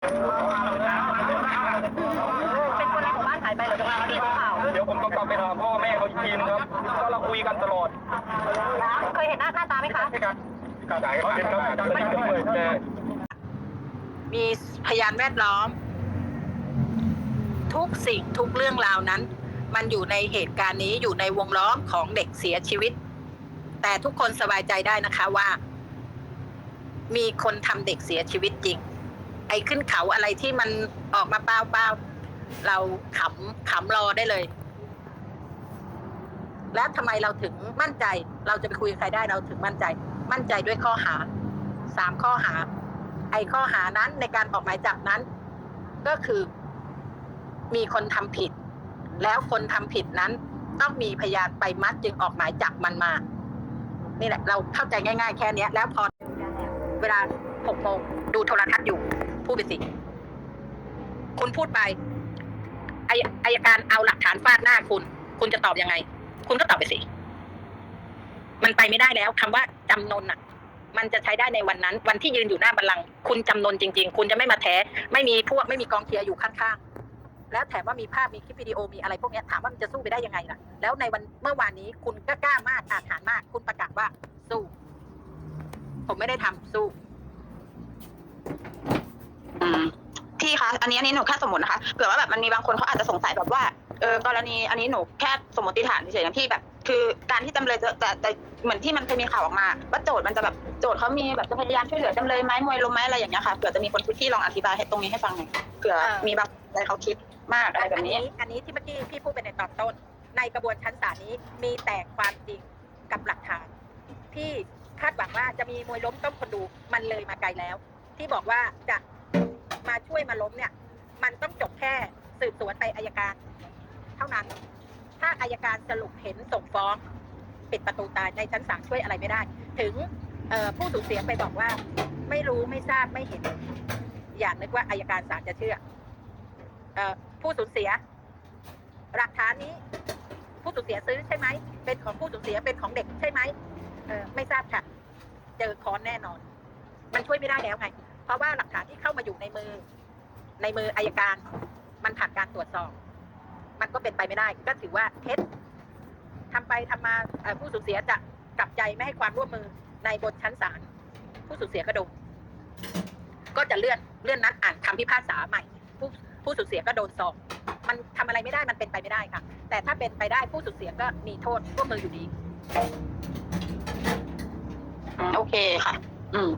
เป็นคนในหมู่บ้านหายไปเหรอจะมีข่าวเดี๋ยวผมต้องกลับไปหาพ่อแม่เขาอีกทีนึงครับก็เราคุยกันตลอดเคยเห็นหน้าค่าตาไหมคะการจ่ายเขาเป็นครับไม่ด้วยแต่มีพยานแวดล้อม ทุกสิ่งทุกเรื่องราวนั้น มันอยู่ในเหตุการณ์นี้อยู่ในวงล้อมของเด็กเสียชีวิต แต่ทุกคนสบายใจได้นะคะว่า มีคนทำเด็กเสียชีวิตจริง ไอ้ขึ้นเขาอะไรที่มันออกมาเปล่าๆเราขำขำรอได้เลย และทำไมเราถึงมั่นใจ เราจะไปคุยกับใครได้เราถึงมั่นใจ มั่นใจด้วยข้อหาสามข้อหา ไอ้ข้อหานั้นในการออกหมายจับนั้น ก็คือ มีคนทำผิด แล้วคนทำผิดนั้น ต้องมีพยานไปมัดจึงออกหมายจับมันมา นี่แหละ เราเข้าใจง่าย ๆ แค่นี้แล้วพอเวลาหกโมงดูโทรทัศน์อยู่ พูดไปสิ คุณพูดไปอายอายการเอาหลักฐานฟาดหน้าคุณ คุณจะตอบยังไง คุณก็ตอบไปสิ มันไปไม่ได้แล้วคำว่าจำนนอะ มันจะใช้ได้ในวันนั้น วันที่ยืนอยู่หน้าบัลลังก์คุณจำนนจริง ๆ คุณจะไม่มาแถไม่มีพวกไม่มีกองเชียร์อยู่ข้างๆแล้วแถมว่ามีภาพมีคลิปวิดีโอมีอะไรพวกนี้ถามว่ามันจะสู้ไปได้ยังไงล่ะ แล้วในวันเมื่อวานนี้คุณก็กล้ามากอาถรรพ์มาก คุณประกาศว่าสู้ ผมไม่ได้ทำสู้ อืมพี่คะอันนี้อันนี้หนูแค่สมมตินะคะเผื่อว่าแบบมันมีบางคนเขาอาจจะสงสัยแบบว่าเออกรณีอันนี้หนูแค่สมมติฐานเฉยๆนะพี่แบบ คือการที่จำเลยจะแต่แต่เหมือนที่มันเคยมีข่าวออกมาว่าโจทย์มันจะแบบโจทย์เขามีแบบจะพยายามช่วยเหลือจำเลยไหมมวยลมไหมอะไรอย่างเงี้ยค่ะเผื่อจะมีคนที่ลองอธิบายให้ตรงนี้ให้ฟังหน่อยเผื่อเออมีบางอะไรเขาคิดมากอะไรแบบนี้ อันนี้ที่เมื่อกี้พี่พูดไปในตอนต้น ในกระบวนชั้นศาลนี้มีแต่ความจริงกับหลักฐานที่คาดหวังว่าจะมีมวยล้มต้มคนดูมันเลยมาไกลแล้ว ที่บอกว่าจะ มาช่วยมาล้มเนี่ย มันต้องจบแค่สืบสวนไปอายการ เท่านั้น ถ้าอายการสรุปเห็นส่งฟ้องปิดประตูตายในชั้นศาลช่วยอะไรไม่ได้ ถึงผู้สูญเสียไปบอกว่า ไม่รู้ไม่ทราบไม่เห็น อย่านึกว่าอายการศาลจะเชื่ออผู้สูญเสีย หลักฐานนี้ ผู้สูญเสียซื้อใช่ไหมเป็นของผู้สูญเสียเป็นของเด็กใช่ไหมไม่ทราบค่ะเจอค้อนแน่นอน มันช่วยไม่ได้แล้วไง ราะว่าหลักฐานที่เข้ามาอยู่ในมือ ในมืออายการ มันผ่านการตรวจสอบ มันก็เป็นไปไม่ได้ ก็ถือว่าเท็จทำไปทำมาผู้สูญเสียจะกลับใจไม่ให้ความร่วมมือในบนชั้นศาลผู้สูญเสียก็โดนก็จะเลื่อนเลื่อนนัดอ่านคำพิพากษาใหม่ ผู้ผู้สูญเสียก็โดนสอบมันทำอะไรไม่ได้มันเป็นไปไม่ได้ค่ะ แต่ถ้าเป็นไปได้ผู้สูญเสียก็มีโทษร่วมมืออยู่ดีโอเคค่ะ อืม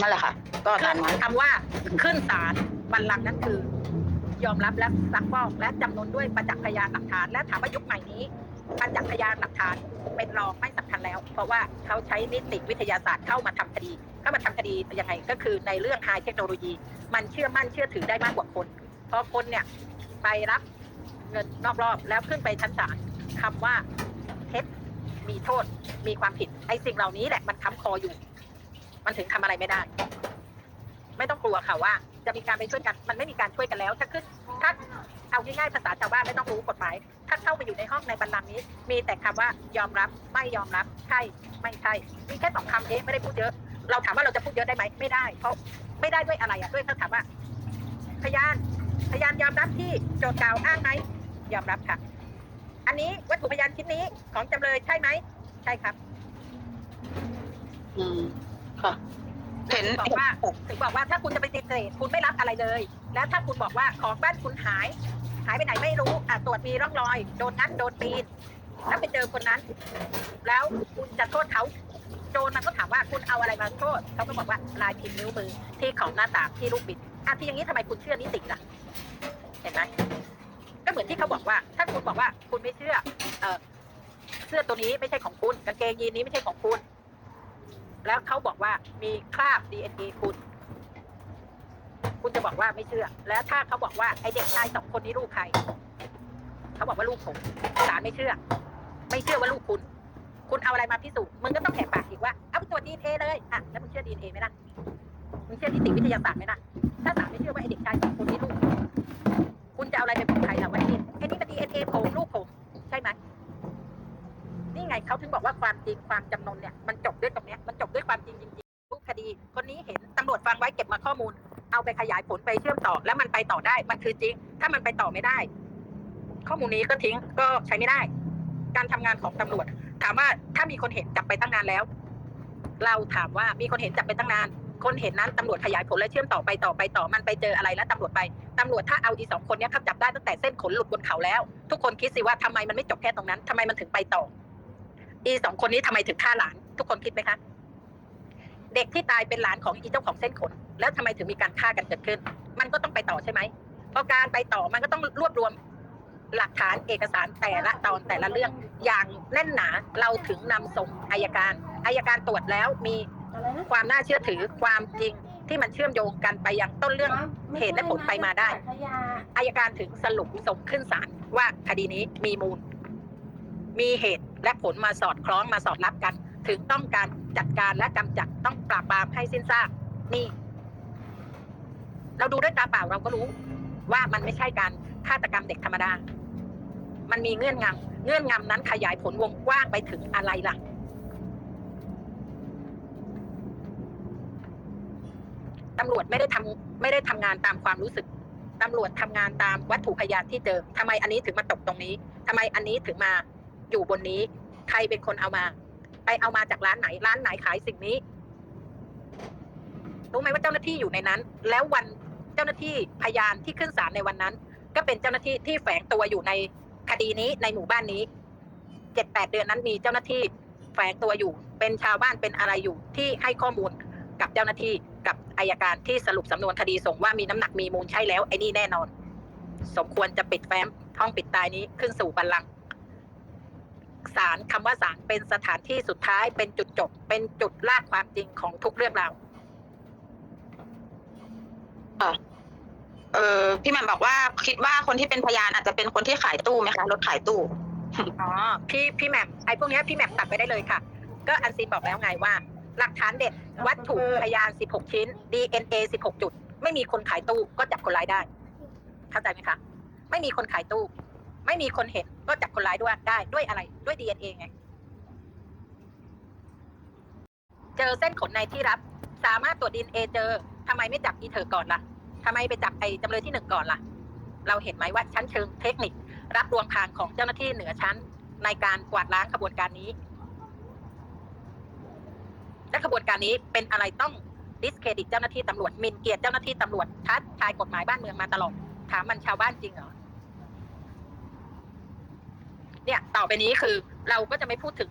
นั่นแหละค่ะ ก็ตามนั้นคำว่าขึ้นศาลบัลลังก์นั้นคือ ยอมรับและซักฟอกและจำนวนด้วยประจักษ์พยานหลักฐาน และถามว่ายุคใหม่นี้ประจักษ์พยานหลักฐานเป็นรองไม่สำคัญแล้ว เพราะว่าเขาใช้นิติวิทยาศาสตร์เข้ามาทำคดี เข้ามาทำคดียังไงก็คือในเรื่องไฮเทคโนโลยี มันเชื่อมั่นเชื่อถือได้มากกว่าคน เพราะคนเนี่ยไปรับเงินนอกรอบแล้วขึ้นไปชั้นศาลคำว่าเท็จมีโทษมีความผิดไอ้สิ่งเหล่านี้แหละมันค้ำคออยู่ มันถึงทำอะไรไม่ได้ ไม่ต้องกลัวค่ะว่า จะมีการไปช่วยกัน มันไม่มีการช่วยกันแล้ว ถ้าขึ้นถ้าเอาง่ายๆภาษาชาวบ้านไม่ต้องรู้กฎหมายถ้าเข้าไปอยู่ในห้องในบัลลังก์นี้ มีแต่คำว่ายอมรับ ไม่ยอมรับ ใช่ไม่ใช่มีแค่สองคำเองไม่ได้พูดเยอะ เราถามว่าเราจะพูดเยอะได้ไหมไม่ได้ เพราะไม่ได้ด้วยอะไรอะด้วยเขาถามว่า พยานพยานยอมรับที่โจทย์กล่าวอ้างไหมยอมรับค่ะ อันนี้วัตถุพยานชิ้นนี้ของจำเลยใช่ไหมใช่ครับ อืม ค่ะ เห็นบอกว่าถึงบอกว่าถ้าคุณจะไปติดเศษคุณไม่รับอะไรเลย แล้วถ้าคุณบอกว่าของบ้านคุณหาย หายไปไหนไม่รู้อะตรวจมีร่องรอย โดนนัดโดนปีนแล้วไปเจอคนนั้น แล้วคุณจะโทษเขาโจรมันก็ถามว่าคุณเอาอะไรมาโทษเขาก็บอกว่าลายพิมพ์นิ้วมือที่ของหน้าต่างที่ลูกบิดอะที่อย่างนี้ทำไมคุณเชื่อนิติล่ะ เห็นไหมก็เหมือนที่เขาบอกว่า ถ้าคุณบอกว่าคุณไม่เชื่อ เออเสื้อตัวนี้ไม่ใช่ของคุณกางเกงยีนนี้ไม่ใช่ของคุณ แล้วเขาบอกว่ามีคราบ DNA คุณ คุณจะบอกว่าไม่เชื่อ แล้วถ้าเขาบอกว่าไอเด็กชายสองคนนี้ลูกใคร เขาบอกว่าลูกผมศาลไม่เชื่อ ไม่เชื่อว่าลูกคุณ คุณเอาอะไรมาพิสูจน์มึงก็ต้องแหกปากอีกว่าเอาไปตรวจดีเอเลยอะแล้วมึงเชื่อดีเอไหมล่ะมึงเชื่อนิติวิทยาศาสตร์ไหมล่ะถ้าศาลไม่เชื่อว่าไอเด็กชายสองคนนี้ลูก คุณจะเอาอะไรไปบอกใครล่ะว่าไอ้นี่ไอ้นี่มันดีเอ็นเอผมลูกผม นี่ไงเขาถึงบอกว่าความจริงความจำนนเนี่ยมันจบด้วยตรงเนี้ยมันจบด้วยความจริงจริงๆรูปคดี คนนี้เห็นตำรวจฟังไว้เก็บมาข้อมูล เอาไปขยายผลไปเชื่อมต่อ แล้วมันไปต่อได้มันคือจริง ถ้ามันไปต่อไม่ได้ ข้อมูลนี้ก็ทิ้งก็ใช้ไม่ได้ การทำงานของตำรวจ ถามว่าถ้ามีคนเห็นจับไปตั้งนานแล้ว เราถามว่ามีคนเห็นจับไปตั้งนานคนเห็นนั้นตำรวจขยายผลและเชื่อมต่อไปต่อไปต่อมันไปเจออะไรแล้วตำรวจไปตำรวจถ้าเอาอีสองคนนี้ยเขาจับได้ตั้งแต่เส้นขนหลุดบนเขาแล้ว ทุกคนคิดสิว่าทำไมมันไม่จบแค่ตรงนั้นทำไมมันถึงไปต่อ อีสองคนนี้ทำไมถึงฆ่าหลาน ทุกคนคิดไหมคะเด็กที่ตายเป็นหลานของอีเจ้าของเส้นขน แล้วทำไมถึงมีการฆ่ากันเกิดขึ้น มันก็ต้องไปต่อใช่ไหมพอการไปต่อมันก็ต้องรวบรวมหลักฐานเอกสารแต่ละตอนแต่ละเรื่องอย่างแน่นหนาเราถึงนำส่งอายการอายการตรวจแล้วมีความน่าเชื่อถือความจริงที่มันเชื่อมโยงกันไปยังต้นเรื่องเหตุและผลไปมาได้อายการถึงสรุปส่งขึ้นศาลว่าคดีนี้มีมูล มีเหตุและผลมาสอดคล้องมาสอดรับกัน ถึงต้องการจัดการและกำจัดต้องปราบปรามให้สิ้นซากนี่ เราดูด้วยตาเปล่าเราก็รู้ ว่ามันไม่ใช่การฆาตกรรมเด็กธรรมดา มันมีเงื่อนงำเงื่อนงำนั้นขยายผลวงกว้างไปถึงอะไรล่ะ ตำรวจไม่ได้ทำไม่ได้ทำงานตามความรู้สึกตำรวจทำงานตามวัตถุพยานที่เจอทำไมอันนี้ถึงมาตกตรงนี้ทำไมอันนี้ถึงมา อยู่บนนี้ ใครเป็นคนเอามา ไปเอามาจากร้านไหน ร้านไหนขายสิ่งนี้รู้ไหมว่าเจ้าหน้าที่อยู่ในนั้น แล้ววันเจ้าหน้าที่พยานที่ขึ้นศาลในวันนั้น ก็เป็นเจ้าหน้าที่ที่แฝงตัวอยู่ในคดีนี้ในหมู่บ้านนี้เจ็ดแปดเดือนนั้นมีเจ้าหน้าที่แฝงตัวอยู่ เป็นชาวบ้านเป็นอะไรอยู่ที่ให้ข้อมูลกับเจ้าหน้าที่กับอายการที่สรุปสำนวนคดีส่งว่ามีน้ำหนักมีมูลใช่แล้วไอ้นี่แน่นอน สมควรจะปิดแฟ้มห้องปิดตายนี้ขึ้นสู่บัลลังก์ ศาลคำว่าศาลเป็นสถานที่สุดท้ายเป็นจุดจบ เป็นจุดลากความจริงของทุกเรื่องราวเออพี่แหม่มบอกว่าคิดว่าคนที่เป็นพยานอาจจะเป็นคนที่ขายตู้ไหมคะรถขายตู้อ๋อพี่พี่แหม่มไอ้พวกเนี้ยพี่แหม่มตัดไปได้เลยค่ะ ก็อันซีนบอกแล้วไงว่า หลักฐานเด็ดวัตถุพยาน 16 ชิ้น DNA 16 จุด ไม่มีคนขายตู้ก็จับคนร้ายได้ เข้าใจไหมคะ ไม่มีคนขายตู้ ไม่มีคนเห็นก็จับคนร้ายด้วยได้ด้วยอะไรด้วย DNA ไงเจอเส้นขนในที่รับ สามารถตรวจ DNA เจอทำไมไม่จับอีเธอก่อนล่ะทำไมไปจับไอ้จำเลยที่หนึ่งก่อนล่ะ เราเห็นไหมว่าชั้นเชิงเทคนิค รับรวมพานของเจ้าหน้าที่เหนือชั้น ในการกวาดล้างขบวนการนี้ และขบวนการนี้เป็นอะไรต้องดิสเครดิตเจ้าหน้าที่ตำรวจมินเกียรติเจ้าหน้าที่ตำรวจทัดทายกฎหมายบ้านเมืองมาตลอดถามมันชาวบ้านจริงเหรอ เนี่ยต่อไปนี้คือเราก็จะไม่พูดถึง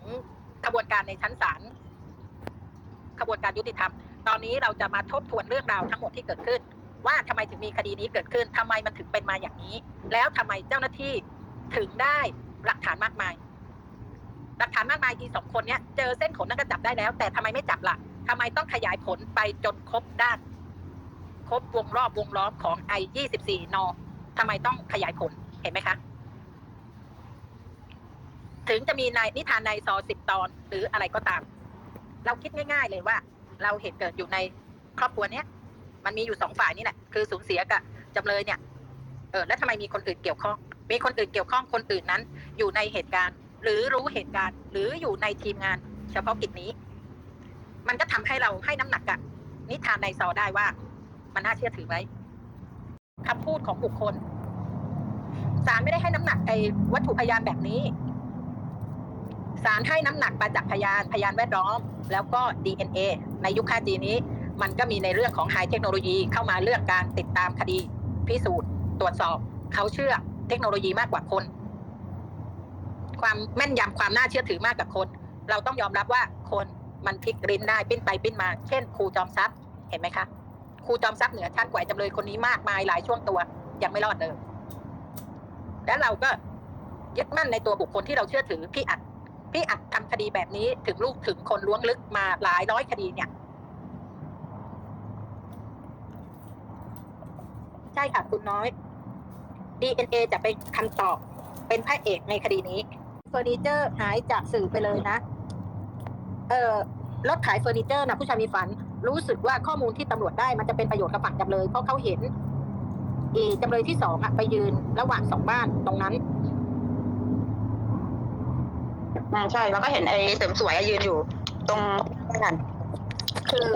ขบวนการในชั้นศาลขบวนการยุติธรรม ตอนนี้เราจะมาทบทวนเรื่องราวทั้งหมดที่เกิดขึ้น ว่าทำไมถึงมีคดีนี้เกิดขึ้นทำไมมันถึงเป็นมาอย่างนี้ แล้วทำไมเจ้าหน้าที่ถึงได้หลักฐานมากมาย หลักฐานมากมายอีสองคนเนี้ยเจอเส้นขนนั่นก็จับได้แล้ว แต่ทำไมไม่จับล่ะทำไมต้องขยายผลไปจนครบด้านครบวงรอบวงล้อมของไอยี่สิบสี่นทำไมต้องขยายผลเห็นไหมคะ ถึงจะมีในนิทานในซอสิบตอน หรืออะไรก็ตาม เราคิดง่ายๆเลยว่า เราเหตุเกิดอยู่ในครอบครัวเนี้ยมันมีอยู่สองฝ่ายนี่แหละคือสูญเสียกับจำเลยเนี่ยเออแล้วทำไมมีคนอื่นเกี่ยวข้อง มีคนอื่นเกี่ยวข้องคนอื่นนั้น อยู่ในเหตุการณ์ หรือรู้เหตุการณ์ หรืออยู่ในทีมงาน เฉพาะกิจนี้ มันก็ทำให้เราให้น้ำหนักกับนิทานในซอได้ว่า มันน่าเชื่อถือไหมคำพูดของบุคคลศาลไม่ได้ให้น้ำหนักไอ้วัตถุพยานแบบนี้ ศาลให้น้ำหนักประจักษ์พยานพยานแวดล้อม แล้วก็ DNA ในยุค 5G นี้ มันก็มีในเรื่องของไฮเทคโนโลยีเข้ามาเรื่องการติดตามคดี พิสูจน์ ตรวจสอบ เขาเชื่อเทคโนโลยีมากกว่าคน ความแม่นยำความน่าเชื่อถือมากกว่าคน เราต้องยอมรับว่าคนมันพลิกลิ้นได้ปิ้นไปปิ้นมา เช่นครูจอมทรัพย์เห็นไหมคะครูจอมทรัพย์เหนือชั้นกว่าจำเลยคนนี้มากมายหลายช่วงตัวยังไม่รอดเลย แล้วเราก็ยึดมั่นในตัวบุคคลที่เราเชื่อถือพี่อัด พี่อัดทำคดีแบบนี้ถึงลูกถึงคนล้วงลึกมาหลายร้อยคดีเนี่ย ใช่ค่ะคุณน้อย DNA จะเป็นคำตอบเป็นพระเอกในคดีนี้เฟอร์นิเจอร์หายจากสื่อไปเลยนะ เออรถขายเฟอร์นิเจอร์นะผู้ชายมีฝัน รู้สึกว่าข้อมูลที่ตำรวจได้มันจะเป็นประโยชน์กับฝั่งจำเลย เพราะเขาเห็นอีจำเลยที่สองอะไปยืนระหว่างสองบ้านตรงนั้น อ่าใช่ แล้วก็เห็นไอ้เสริมสวยยืนอยู่ ตรงนั้นคือ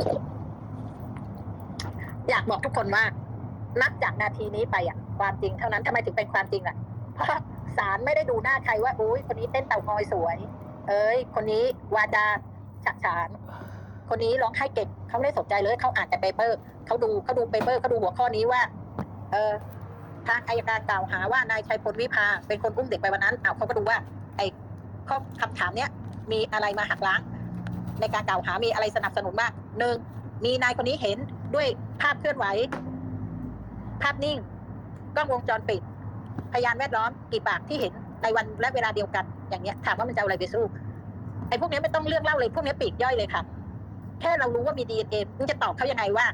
อยากบอกทุกคนว่า นับจากนาทีนี้ไปอะ ความจริงเท่านั้นทำไมถึงเป็นความจริงอะ เพราะศาลไม่ได้ดูหน้าใครว่าอุ้ยคนนี้เต้นเต่างอยสวย เอ้ย คนนี้วาจาฉะฉาน คนนี้ร้องไห้เก่งเขาไม่ได้สนใจเลยเขาอ่านแต่เปเปอร์เขาดูเขาดูเปเปอร์เขาดูหัวข้อนี้ว่า เออทางอายการกล่าวหาว่านายชัยพลวิภาเป็นคนอุ้มเด็กไปวันนั้นเอาเขาก็ดูว่า ข้อคำถามเนี้ยมีอะไรมาหักล้าง ในการกล่าวหามีอะไรสนับสนุนบ้างหนึ่งมีนายคนนี้เห็นด้วยภาพเคลื่อนไหว ภาพนิ่งกล้องวงจรปิด พยานแวดล้อมกี่ปากที่เห็นในวันและเวลาเดียวกัน อย่างเงี้ย ถามว่ามันจะอะไรไปสู้ไอ้พวกนี้ไม่ต้องเลือกเล่าเลย พวกนี้ปีกย่อยเลยค่ะ แค่เรารู้ว่ามีดีเอ็นเอมึงจะตอบเขายังไงว่า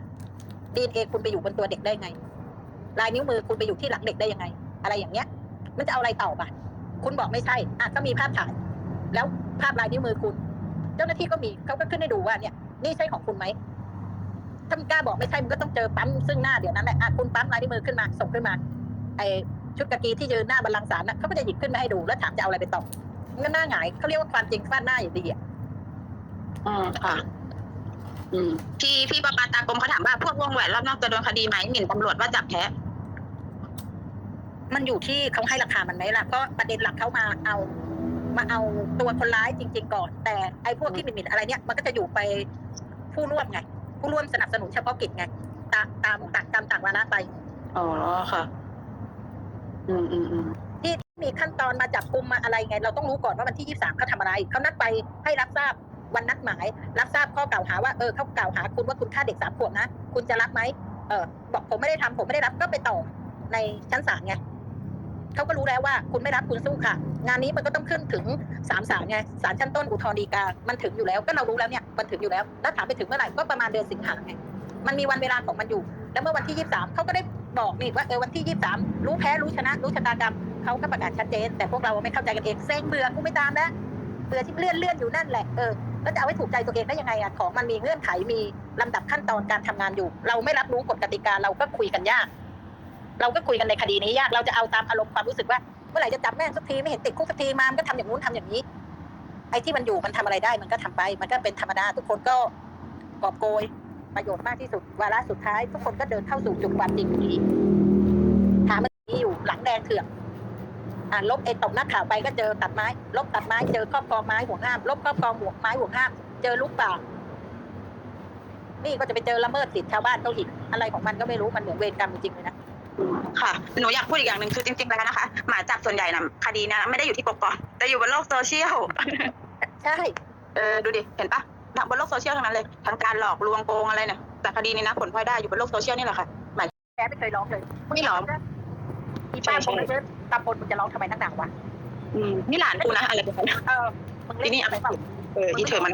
ดีเอ็นเอคุณไปอยู่บนตัวเด็กได้ไง ลายนิ้วมือคุณไปอยู่ที่หลังเด็กได้ยังไง อะไรอย่างเงี้ย มันจะเอาอะไรตอบอะ คุณบอกไม่ใช่อะก็มีภาพถ่าย แล้วภาพลายนิ้วมือคุณ เจ้าหน้าที่ก็มีเขาก็ขึ้นให้ดูว่าเนี่ยนี่ใช่ของคุณไหมถ้ามึงกล้าบอกไม่ใช่มึงก็ต้องเจอปั๊มซึ่งหน้าเดี๋ยวนั้นแหละอะคุณปั๊มลายนิ้วมือขึ้นมาส่งขึ้นมา ไอชุดกะกีที่ยืนหน้าบัลลังก์ศาลน่ะเขาก็จะหยิบขึ้นมาให้ดูแล้วถามจะเอาอะไรไปตอบมันก็หน้าหงายเขาเรียกว่าความจริงฟาดหน้าอย่างดีอะอืมค่ะอืมพี่พี่ประปาตากรมเขาถามว่าพวกวงแหวนรอบนอกจะโดนคดีไหมหมิ่นตำรวจว่าจับแพ้มันอยู่ที่เขาให้ราคามันไหมล่ะเพราะประเด็นหลักเขามาเอา มาเอาตัวคนร้ายจริง ๆ ก่อน แต่ไอ้พวกที่หมิ่นๆอะไรเนี่ยมันก็จะอยู่ไปผู้ร่วมไง ผู้ร่วมสนับสนุนเฉพาะกิจไง ตามตามต่างกรรมต่างวาระไป อ๋อค่ะ อืมอืมอืมที่มีขั้นตอนมาจับกลุ่มมาอะไรไง เราต้องรู้ก่อนว่าวันที่23เขาทำอะไรเขานัดไปให้รับทราบวันนัดหมาย รับทราบข้อกล่าวหาว่าเออเขากล่าวหาคุณว่าคุณฆ่าเด็กสามขวบนะคุณจะรับไหมเออบอกผมไม่ได้ทำผมไม่ได้รับก็ไปต่อในชั้นศาลไง เขาก็รู้แล้วว่าคุณไม่รับคุณสู้ค่ะ งานนี้มันก็ต้องขึ้นถึงสามศาลไงศาลชั้นต้นอุทธรณ์ฎีกามันถึงอยู่แล้ว ก็เรารู้แล้วเนี่ยมันถึงอยู่แล้วแล้วถามไปถึงเมื่อไหร่ก็ประมาณเดือนสิงหาไงมันมีวันเวลาของมันอยู่ แล้วเมื่อวันที่ 23เขาก็ได้บอกนี่ว่าเออวันที่ 23 รู้แพ้รู้ชนะ รู้ชะตากรรมเขาก็ประกาศชัดเจน แต่พวกเราไม่เข้าใจกันเองเซ็งเบื่อกูไม่ตามนะเบื่อที่เลื่อนเลื่อนอยู่นั่นแหละเออแล้วจะเอาให้ถูกใจตัวเองได้ยังไงอะของมันมีเงื่อนไขมีลำดับขั้นตอนการทำงานอยู่ เราไม่รับรู้กฎกติกาเราก็คุยกันยาก เราก็คุยกันในคดีนี้ยากเราจะเอาตามอารมณ์ความรู้สึกว่าเมื่อไหร่จะจับแม่งสักทีไม่เห็นติดคุกสักทีมามันก็ทำอย่างนู้นทำอย่างนี้ ไอ้ที่มันอยู่มันทำอะไรได้มันก็ทำไป มันก็เป็นธรรมดาทุกคนก็กอบโกยประโยชน์มากที่สุดวาระสุดท้าย ทุกคนก็เดินเข้าสู่จุดความจริงอยู่ดีถามมันนี้อยู่หลังแดงเถือกอ่าลบไอ้ตกนักข่าวไปก็เจอตัดไม้ ลบตัดไม้เจอครอบครองไม้ห่วงห้าม ลบครอบครองห่วงไม้ห่วงห้าม เจอลูกป่านี่ก็จะไปเจอละเมิดสิทธิชาวบ้านเขาอีกอะไรของมันก็ไม่รู้มันเหมือนเวรกรรมจริงเลยนะ ค่ะ หนูอยากพูดอีกอย่างหนึ่งคือจริงๆแล้วนะคะ หมายจับส่วนใหญ่นะคดีเนะไม่ได้อยู่ที่กกอกแต่อยู่บนโลกโซเชียล ใช่ เออดูดิ เห็นปะบนโลกโซเชียลทั้งนั้นเลย ทั้งการหลอกลวงโกงอะไรเนี่ยแต่คดีนี้นะผลพลอยได้อยู่บนโลกโซเชียลนี่แหละค่ะแกไม่เคยร้องเลยไม่ร้องอีป้าคงไม่เจอตำบลมึงจะร้องทำไมนักหนาวะอืมนี่หลานกูนะอะไรแบบนั้นเออมึงเล่ทีนี้นเอาอะไรเปล่าเอออีเธอมัน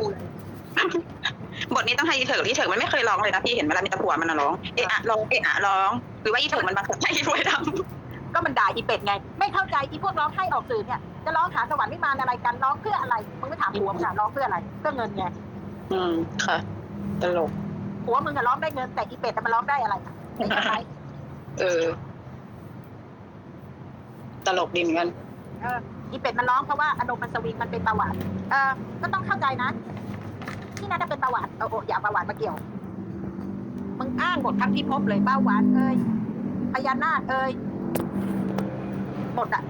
บทนี้ต้องให้อีเถิกอีเถิกมันไม่เคยร้องเลยนะพี่เห็นเวลามีแตะผัวมันนะร้องเอะอะร้องเอะอะร้อง หรือว่าอีเถิกมันบังคับให้ด้วยทก็มันด่าอีเป็ดไง ไม่เข้าใจอีพวกร้องไห้ออกสื่อเนี่ยจะร้องหาสวรรค์วิมานอะไรกันร้องเพื่ออะไรมึงไม่ถามผัวมึงอะร้องเพื่ออะไรเพื่อเงินไงำอืมค่ะ ตลก ผัวมึงอะร้องได้เงินแต่อีเป็ดอะมันร้องได้อะไรอะไม่ใช่ไหมเออ ตลกดีเหมือนกัน เอออีเป็ดมันร้องเพราะว่าอารมณ์มันสวิงมันเป็นเบาหวานเออก็ต้องเข้าใจนะ ที่น่าจะเป็นเบาหวานเออโอ้อย่าเอาเบาหวานมาเกี่ยว มึงอ้างหมดทั้งที่พบเลยเบาหวานเอ้ยพญานาคเอ้ยหมดอะ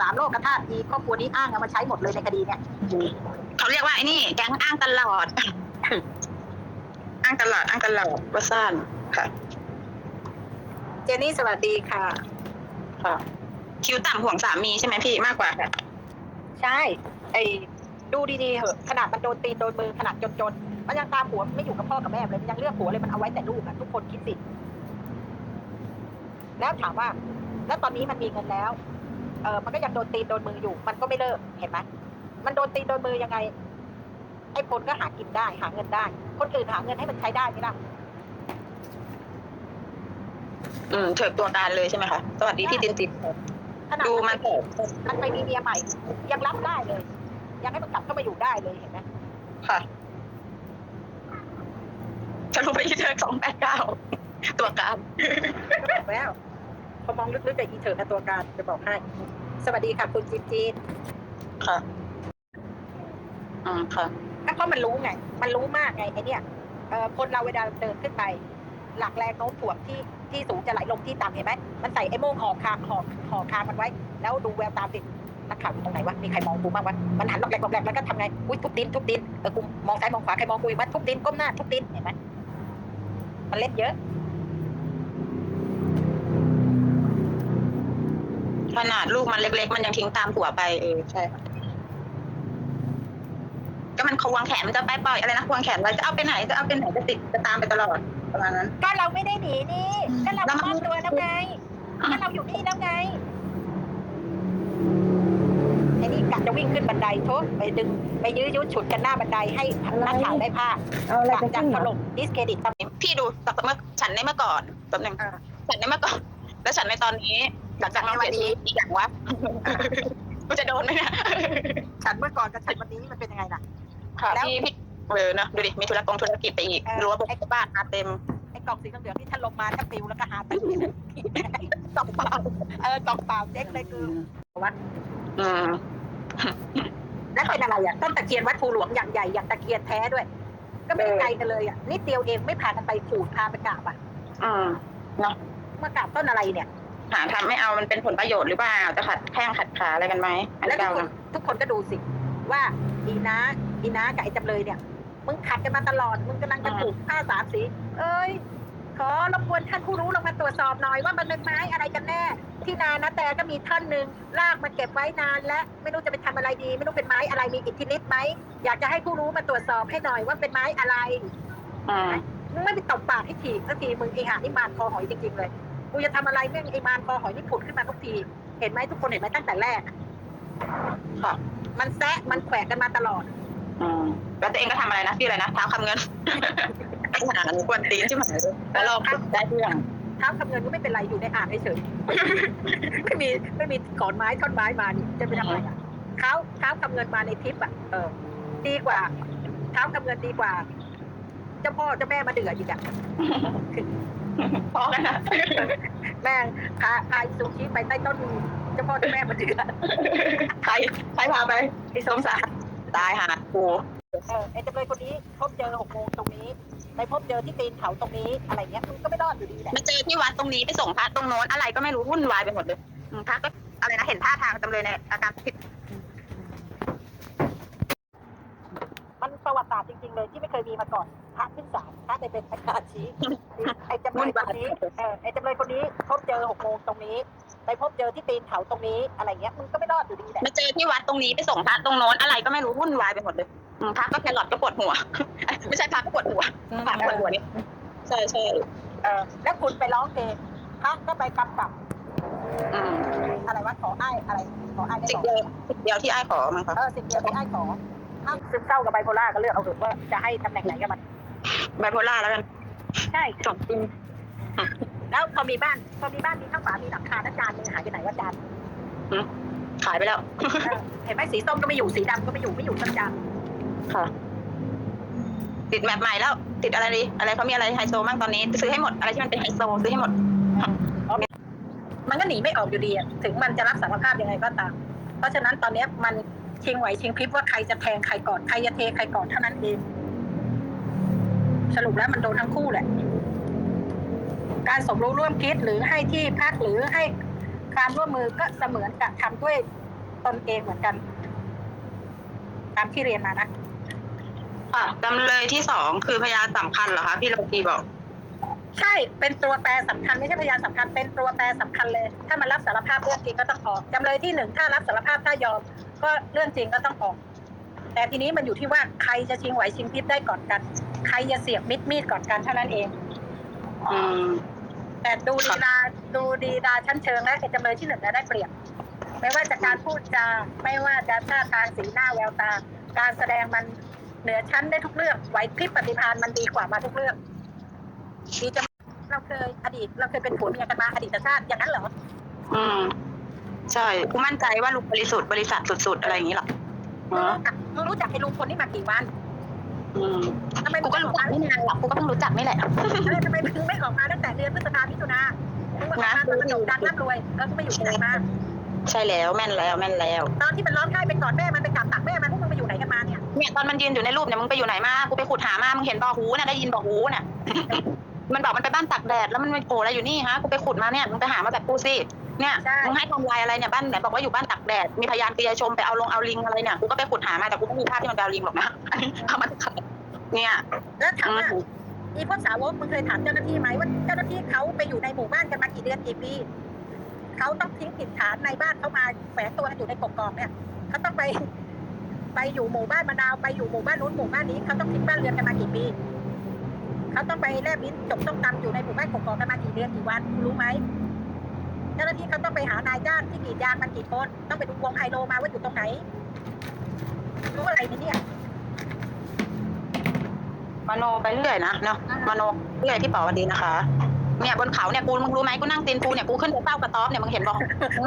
สามโลกกระทาอีครอบครัวนี้อ้างเอามาใช้หมดเลยในคดีเนี่ยเขาเรียกว่าไอ้นี่แก๊งอ้างตลอด อ้างตลอดอ้างตลอดว่าซ่านค่ะ เจนี่สวัสดีค่ะ ค่ะ คิวต่ำห่วงสามีใช่ไหมพี่มากกว่าค่ะ ใช่ ไอ้ ดูดีๆเหอะขนาดมันโดนตีนโดนมือขนาดจนๆมันยังตามผัวไม่อยู่กับพ่อกับแม่เลยมันยังเลือกผัวเลยมันเอาไว้แต่ลูกอะทุกคนคิดสิแล้วถามว่า แล้วตอนนี้มันมีเงินแล้วเออมันก็ยังโดนตีนโดนมืออยู่ มันก็ไม่เลิกเห็นไหมมันโดนตีนโดนมือยังไง ไอ้พลก็หากินได้หาเงินได้ คนอื่นหาเงินให้มันใช้ได้ไหมล่ะอืมเถิกตัวการเลยใช่ไหมคะสวัสดีพี่ตินตินขนาดดูมันเถอะมันไปมีเมียใหม่ยังรับได้เลย ยังให้มันกลับเข้ามาอยู่ได้เลยเห็นไหมค่ะจะลงไปที่เถิกสองแปดเก้าตัวการบอกแล้วพอมองลึกๆกับอีเธอกับตัวการจะบอกให้ สวัสดีค่ะคุณจีนจีนค่ะอืมค่ะก็เพราะมันรู้ไง มันรู้มากไงไอเนี่ยเออคนเราเวลาเดินขึ้นไป หลักแรงโน้มถ่วงที่ที่สูงจะไหลลงที่ต่ำเห็นไหมมันใส่ไอ้โม่งห่อคางห่อห่อคางมันไว้ แล้วดูแววตาสิ นักข่าวอยู่ตรงไหนวะมีใครมองกูบ้างวะมันหันหลอกแหลกหลอกแหลกแล้วก็ทำไงอุ้ยทุบดินทุบดินเออกูมองซ้ายมองขวาใครมองกูอีกวะทุบดินก้มหน้าทุบดินเห็นไหมมันเล่นเยอะ ขนาดลูกมันเล็ก ๆ มันยังทิ้งตามผัวไปเออใช่ค่ะก็มันควงแขนมันจะไปปล่อยอะไรนะควงแขนไว้จะเอาไปไหนจะเอาไปไหนจะติดจะตามไปตลอดประมาณนั้น ก็เราไม่ได้หนีนี่ก็เราแล้วมันมอบตัวแล้วไงก็เราอยู่นี่แล้วไงไอ้นี่กะจะวิ่ง ขึ้นบันไดโทษไปดึงไปยื้อยุดฉุดกันหน้าบันไดให้นักข่าวได้ภาพเอาอะไรกะไปจะขึ้นถเหรอ ล่มดิสเครดิตตำแหน่งพี่ดูจากเมื่อฉันในเมื่อก่อนแป๊บนึงอ่า ฉันในเมื่อก่อน แล้วฉันในตอนนี้หลังจากน้องเสียชีวิตอีกอย่างวะกูจะโดนไหมเนี่ยฉันเมื่อก่อนกับฉันวันนี้มันเป็นยังไงล่ะ ค่ะแล้ว พี่พี่เออเนอะดูดิมีธุรกงธุรกิจไปอีกเออรั้วบุกบ้านมาเต็มไอ้กล่องสีเหลืองๆที่ท่านลงมาถ้าปิวแล้วก็หาตึ้งกล่องเปล่าเออกล่องเปล่าเจ๊กเลยคือวัดอืม แล้วเป็นอะไรอะต้นตะเคียนวัดภูหลวงอย่างใหญ่อย่างตะเคียนแท้ด้วย ก็ไม่ได้ไกลกันเลยอะนิดเดียวเองไม่พากันไปขูดพาไปกราบอะอืมมากราบต้นอะไรเนี่ยหาทำไม่เอามันเป็นผลประโยชน์หรือเปล่าจะขัดแข้งขัดขาอะไรกันไหมอันแล้นี้วทุเก่ากคนนะทุกคนก็ดูสิ ว่าอีน้าอีน้ากับไอ้จำเลยเนี่ยมึงขัดกันมาตลอด มึงกำลังจะถูกผ้าสามสี เอ้ย ขอรบกวนท่านผู้รู้ลงมาตรวจสอบหน่อยว่ามันเป็นไม้อะไรกันแน่ ที่นานะแต่ก็มีท่อนหนึ่งลากมาเก็บไว้นาน และไม่รู้จะไปทำอะไรดี ไม่รู้เป็นไม้อะไรมีอิทธิฤทธิ์ไหมอยากจะให้ผู้รู้มาตรวจสอบให้หน่อยว่าเป็นไม้อะไรอืมมึงไม่ไปตบปากให้ทีสักทีมึงไอหานี่มารคอหอยจริงๆเลยกูจะทำอะไรแม่งไอมารคอหอยนี่ผุดขึ้นมาทุกที เห็นไหมทุกคนเห็นไหมตั้งแต่แรกอะค่ะมันแซะมันแขวะกันมาตลอดอืมแล้วตัวเองก็ทำอะไรนะชื่ออะไรนะเท้าคำเงินไอ้หาหนูกวนตีนใช่ไหมแล้วเราได้เรื่องเท้าคำเงินก็ไม่เป็นไรอยู่ในอ่างเฉยๆไม่มีไม่มีขอนไม้ท่อนไม้มานี่จะไปทำอะไรอะเท้าเท้าคำเงินมาในทริปอะเออดีกว่าเท้าคำเงินดีกว่าเจ้าพ่อเจ้าแม่มาเดือดอีกอะพอกันนะแม่งพาพาอิซูชิไปใต้ต้นเจ้าพ่อเจ้าแม่มาเดือดใครใครพาไปไอ้สงสารตายหากู เออไอ้จำเลยคนนี้พบเจอหกโมงตรงนี้ ไปพบเจอที่ตีนเขาตรงนี้อะไรเงี้ยมึงก็ไม่รอดอยู่ดีแหละมาเจอที่วัดตรงนี้ไปส่งพระตรงโน้นอะไรก็ไม่รู้วุ่นวายไปหมดเลยอืมพระก็อะไรนะเห็นท่าทางจำเลยในอาการผิดมันประวัติศาสตร์จริง ๆ เลยที่ไม่เคยมีมาก่อนพระขึ้นศาลพระได้เป็นอาการชี้ไอ้จำเลยคนนี้เออไอ้จำเลยคนนี้พบเจอหกโมงตรงนี้ ไปพบเจอที่ตีนเขาตรงนี้อะไรเงี้ยมึงก็ไม่รอดอยู่ดีแหละ มาเจอที่วัดตรงนี้ไปส่งพระตรงโน้นอะไรก็ไม่รู้วุ่นวายไปหมดเลยอืม พระก็แครอทก็ปวดหัว ไม่ใช่พระก็ปวดหัวพระปวดหัวนี่ใช่ใช่เออแล้วคุณไปร้องเพลงพระก็ไปกำกับอืมอะไรวะขออ้ายอะไรขออ้ายได้สิ่บงอกเดียวสิ่งเดียวที่ไอ้ายขอมั้งครับเออสิ่งเดียวที่อ้ายขออ้าวซึมเศร้ากับไบโพล่าก็เลือกเอาเถอะว่าจะให้ตำแหน่งไหนกับมันไบโพล่าแล้วกันใช่จบจริงแล้วพอมีบ้านพอมีบ้านมีข้างฝามีหลังคาแล้วจานมึงหายไปไหนวะจานขายไปแล้วเออเห็นไหมสีส้มก็ไม่อยู่สีดำก็ไม่อยู่ไม่อยู่สักจาน ค่ะ ติดแมปใหม่แล้ว ติดอะไรดีอะไรเขามีอะไรไฮโซบ้างตอนนี้ ซื้อให้หมดอะไรที่มันเป็นไฮโซซื้อให้หมด มันก็หนีไม่ออกอยู่ดีอะถึงมันจะรับสารภาพยังไงก็ตาม เพราะฉะนั้นตอนเนี้ยมันชิงไหวชิงพริบว่าใครจะแทงใครก่อนใครจะเทใครก่อนเท่านั้นเอง สรุปแล้วมันโดนทั้งคู่แหละ การสมรู้ร่วมคิดหรือให้ที่พักหรือให้ความร่วมมือก็เสมือนกับทำด้วยตนเองเหมือนกัน ตามที่เรียนมานะ ค่ะจำเลยที่สองคือพยานสำคัญเหรอคะพี่โรตีบอก ใช่เป็นตัวแปรสำคัญไม่ใช่พยานสำคัญเป็นตัวแปรสำคัญเลย ถ้ามันรับสารภาพเรื่องจริงก็ต้องออกจำเลยที่หนึ่งถ้ารับสารภาพถ้ายอม ก็เรื่องจริงก็ต้องออก แต่ทีนี้มันอยู่ที่ว่าใครจะชิงไหวชิงพริบได้ก่อนกัน ใครจะเสียบมิดมีดก่อนกันเท่านั้นเอง อืม แต่ดูดีดาดูดีดาชั้นเชิงและไอ้จำเลยที่หนึ่งน่ะได้เปรียบ ไม่ว่าจะการพูดจาไม่ว่าจะท่าทางสีหน้าแววตา การแสดงมัน เหนือชั้นได้ทุกเรื่องไหวพริบปฏิภาณมันดีกว่ามาทุกเรื่องดีจะเราเคยอดีต เราเคยเป็นผัวเมียกันมาอดีตชาติอย่างนั้นเหรอ อืม ใช่กูมั่นใจว่าลูกบริสุทธิ์บริษัทสุดๆอะไรอย่างนี้หรอมึงรู้จักมึงรู้จักไอ้ลุงคนนี้มากี่วันอืมทำไมกูก็รู้จักไม่นานหรอกกูก็เพิ่งรู้จักนี่แหละเออทำไมมึงไม่ออกมาตั้งแต่เดือนพฤษภามิถุนามึงมาออกมาตอนมันโด่งดังร่ำรวยแล้วก็ไม่อยู่ที่ไหนมาใช่แล้วแม่นแล้วแม่นแล้ว ตอนที่มันร้องไห้ไปกอดแม่มัน ตอนมันยืนอยู่ในรูปเนี่ยมึงไปอยู่ไหนมากูไปขุดหามามึงเห็นบอกหูน่ะได้ยินบอกหูน่ะ มันบอกมันไปบ้านตากแดดแล้วมันไปโผล่อะไรอยู่นี่ฮะกูไปขุดมาเนี่ยมึงไปหามาแบบกูสิเนี่ยใช่มึงให้ทำลายอะไรเนี่ยบ้านไหนบอกว่าอยู่บ้านตากแดดมีพยานเตียชมไปเอาลงเอาลิงอะไรเนี่ยกูก็ไปขุดหามาแต่กูไม่มีภาพที่มันไปเอาลิงหรอกนะอันนี้เอามาจากไหนเนี่ยแล้วถามว่าอืมอีพวกสาวกมึงเคยถามเจ้าหน้าที่ไหมว่าเจ้าหน้าที่เขาไปอยู่ในหมู่บ้านกันมากี่เดือนกี่ปีเขาต้องทิ้งถิ่นฐานในบ้านเขามาแฝงตัวกันอยู่ในกกอกเนี่ยเขาต้องไป ไปอยู่หมู่บ้านมะนาวไปอยู่หมู่บ้านนู้นหมู่บ้านนี้เขาต้องทิ้งบ้านเรือนกันมากี่ปีเขาต้องไปแลบลิ้นจบต้องตำอยู่ในหมู่บ้านกกอกกันมากี่เดือนกี่วันรู้ไหมเจ้าหน้าที่เขาต้องไปหานายจ้างที่กรีดยางมันกี่คนต้องไปดูวงไฮโลมาว่าอยู่ตรงไหนรู้อะไรไหมเนี่ยมโนไปเรื่อยนะเนาะมโนเรื่อยที่เป่าวดีนะคะ เนี่ยบนเขาเนี่ยกูมึงรู้ไหมกูนั่งตีนกูเนี่ยกูขึ้นไปเฝ้ากระต๊อบเนี่ยมึงเห็นบอก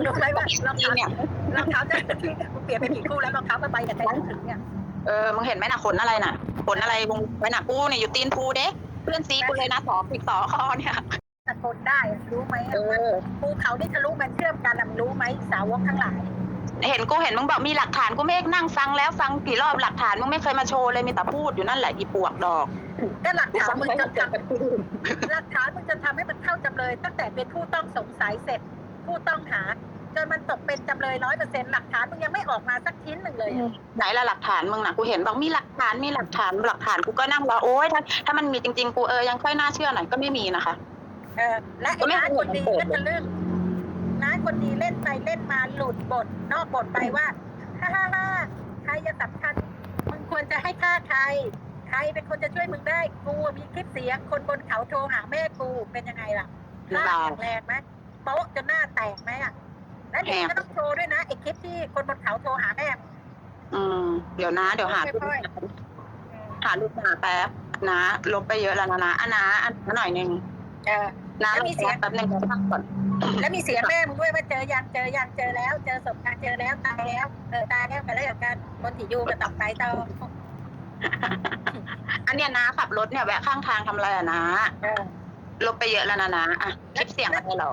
รู้ไหมว่ารองตีเท้านเนี่ย รองเท้าเจ้าหน้าที่กูเปลี่ยนไปผิดคู่แล้วรองเท้าผ้าใบกับใจถึงเนี่ยเออมึงเห็นไหมน่ะขนอะไรน่ะขนอะไรมึงไว้น่ะกูเนี่ยอยู่ตีนกูเด้เพื่อนซีกูเลยนะสอปีกสอคอเนี่ยตะโกนได้อะรู้ไหมเออภูเขาที่ทะลุมันเชื่อมกันอะมึงรู้ไหมสาวกทั้งหลาย เห็นกูเห็นมึงบอกมีหลักฐานกูไม่นั่งฟังแล้วฟังกี่รอบหลักฐานมึงไม่เคยมาโชว์เลยมีแต่พูดอยู่นั่นแหละอีปวกดอกก็หลักฐานมึงจะทำหลักฐานมึงจะทำให้มันเข้าจำเลย ตั้งแต่เป็นผู้ต้องสงสัยเสร็จ ผู้ต้องหา จนมันตกเป็นจำเลยร้อยเปอร์เซ็นต์หลักฐานมึงยังไม่ออกมาสักชิ้นหนึ่งเลยอะไหนละหลักฐานมึงน่ะกูเห็นบอกมีหลักฐานมีหลักฐานหลักฐานกูก็นั่งรอโอ๊ยถ้าถ้ามันมีจริง ๆ กูเออยังค่อยน่าเชื่อหน่อยก็ไม่มีนะคะ เออและไอ้น้าคนดีก็จะเรื่องน้าคนดีเล่นไปเล่นมาหลุดบทนอกบทไปว่าฮ่าฮ่าฮ่าใครจะสำคัญมึงควรจะให้ค่าใครใครเป็นคนจะช่วยมึงได้กูมีคลิปเสียงคนบนเขาโทรหาแม่กูเป็นยังไงล่ะลาล่าแรงไหมโป๊ะจนหน้าแตกไหมอะ แล้วนี่ก็ต้องโชว์ด้วยนะไอ้คลิปที่คนบนเขาโทรหาแม่อืมเดี๋ยวนะ เดี๋ยวหารูปค่อยหารูปมาแป๊บนะลบไปเยอะแล้วนะนะอันนะอันนะหน่อยหนึงเออนะแล้วมีเสียงแป๊บหนึงเดี๋ยวพักก่อนแล้วมีเสียงแม่มึงด้วยว่าเจอยังเจอยังเจอแล้ว เจอศพยังเจอแล้วตายแล้วเออตายแล้วกันแล้วอย่างกันคนที่อยู่กันต่อไปต่ออันเนี้ยนะขับรถเนี่ยแวะข้างทางทำอะไรอะนะเออลบไปเยอะแล้วนะนะอะคลิปเสียงอะไรเหรอ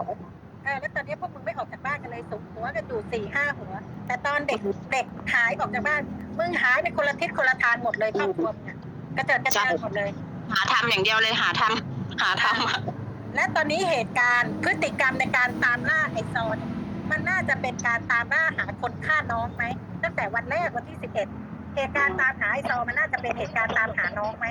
เออแล้วตอนนี้พวกมึงไม่ออกจากบ้านกันเลยสุมหัวกันอยู่สี่ห้าหัว แต่ตอนเด็กเด็กหายออกจากบ้านมึงหายไปคนละทิศคนละทางหมดเลยครอบครัวมึงอะกระเจิดกระเจิงหมดเลย หาทำอย่างเดียวเลยหาทำหาทำอะและตอนนี้เหตุการณ์พฤติกรรมในการตามล่าไอซอนมันน่าจะเป็นการตามล่าหาคนฆ่าน้องไหมตั้งแต่วันแรกวันที่สิบเอ็ดเหตุการณ์ตามหาไอซอมันน่าจะเป็นเหตุการณ์ตามหาน้องไหม